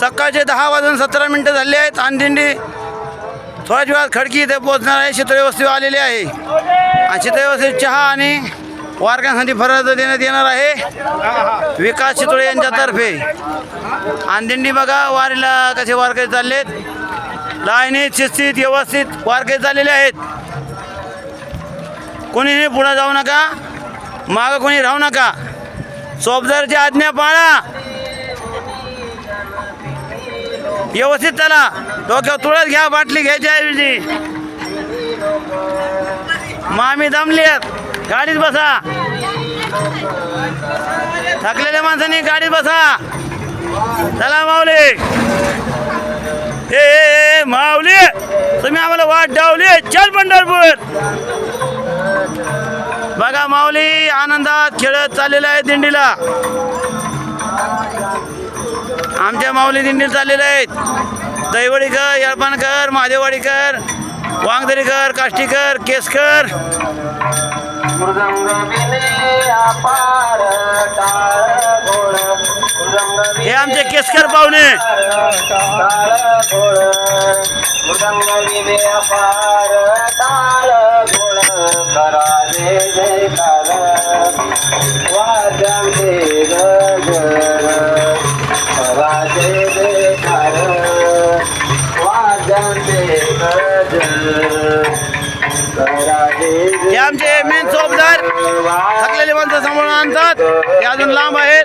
सकाळचे दहा वाजून सतरा मिनटं झाले आहेत. आणि दिंडी थोड्याच वेळात खडकी इथे पोहोचणार आहे. शीतळे आलेली आहे. आणि शीतळे चहा आणि वारकांसाठी फराळ देण्यात येणार आहे. विकास चितोळे यांच्यातर्फे. आणि दिंडी बघा वारीला कसे वारकरी चाललेत. लाईनीत शिस्तीत व्यवस्थित वारकरी चाललेले आहेत. कोणीही पुढं जाऊ नका मागं कोणी राहू नका. सोबदारची आज्ञा पाळा. व्यवस्थित चला. डोक्यावर तुळस घ्या बाटली घ्यायची ऐवजी. मामी दमली आहेत. गाडीत बसा. थकलेल्या माणसांनी गाडीत बसा. चला माऊली. हे ए, माऊली. तुम्ही आम्हाला वाट डावली चल पंढरपूर. बघा माऊली आनंदात खेळत चाललेला आहे दिंडीला. आमच्या माऊली दिंडीला चाललेल्या आहेत. दैवडीकर यळपानकर महादेवाडीकर वांगदरीकर काष्टीकर केसकर. हे आमचे केसकर पाहुणे. हे आमचे मेन चौकदार थकलेले माणसं समोर आणतात. ते अजून लांब आहेत.